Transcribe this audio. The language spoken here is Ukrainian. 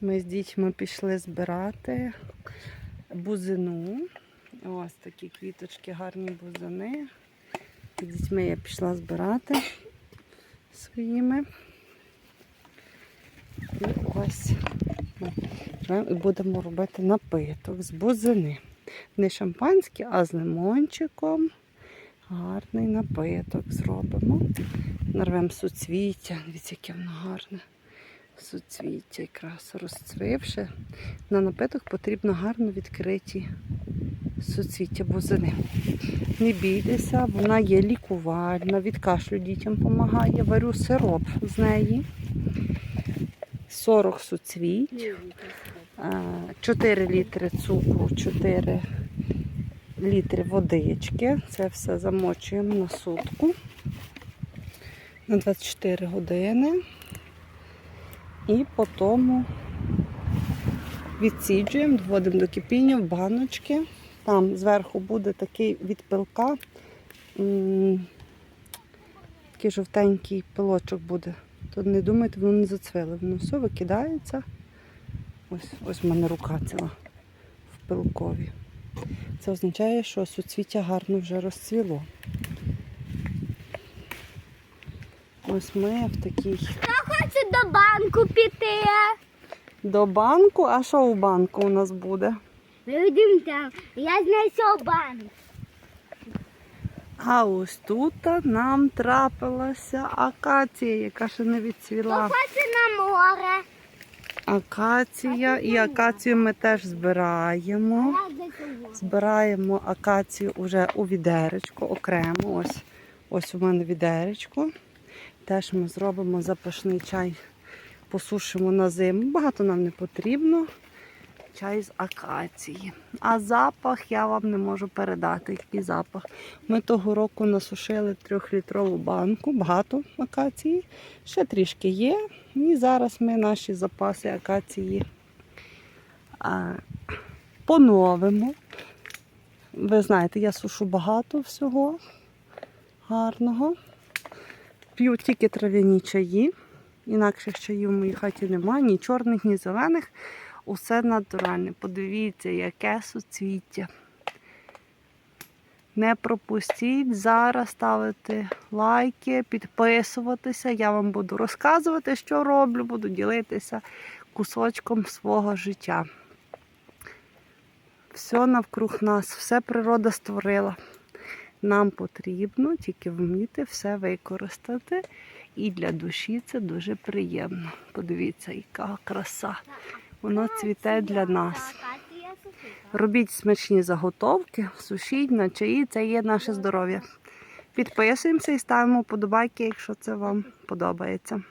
Ми з дітьми пішли збирати бузину. Ось такі квіточки, гарні бузини. З дітьми я пішла збирати своїми. І ось ми будемо робити напиток з бузини. Не шампанське, а з лимончиком. Гарний напиток зробимо. Нарвемо суцвіття. Дивіться, яке воно гарне. Суцвіття якраз розцвивши. На напиток потрібно гарно відкриті суцвіття бузини. Не бійтеся, вона є лікувальна, від кашлю дітям допомагає. Варю сироп з неї. 40 суцвіть. 4 літри цукру, 4 літри водички. Це все замочуємо на сутку на 24 години. І потім відсіджуємо, доводимо до кипіння в баночки. Там зверху буде такий від пилка. Такий жовтенький пилочок буде. Тут не думайте, воно не зацвило. Воно все викидається. Ось, ось в мене рука ціла в пилкові. Це означає, що суцвіття гарно вже розцвіло. Ось ми в такій Хочу до банку піти. до банку. А що у банку у нас буде? Ми йдемо там. Я знайшов банк. А ось тут нам трапилася акація, яка ще не відцвіла. Хочу на море. Акація. І акацію ми теж збираємо. Збираємо акацію вже у відеречко окремо. Ось, ось у мене відеречко. Теж ми зробимо запашний чай, посушимо на зиму. Багато нам не потрібно. Чай з акації. А запах я вам не можу передати, який запах. Ми того року насушили трьохлітрову банку, багато акації. Ще трішки є. І зараз ми наші запаси акації а, поновимо. Ви знаєте, я сушу багато всього гарного. П'ю тільки трав'яні чаї. Інакших чаїв в моїй хаті немає, ні чорних, ні зелених. Усе натуральне. Подивіться, яке суцвіття. Не пропустіть зараз ставити лайки, підписуватися. Я вам буду розказувати, що роблю, буду ділитися кусочком свого життя. Все навкруг нас, все природа створила. Нам потрібно тільки вміти все використати. І для душі це дуже приємно. Подивіться, яка краса. Воно цвіте для нас. Робіть смачні заготовки, сушіть на чаї, це є наше здоров'я. Підписуємося і ставимо подобайки, якщо це вам подобається.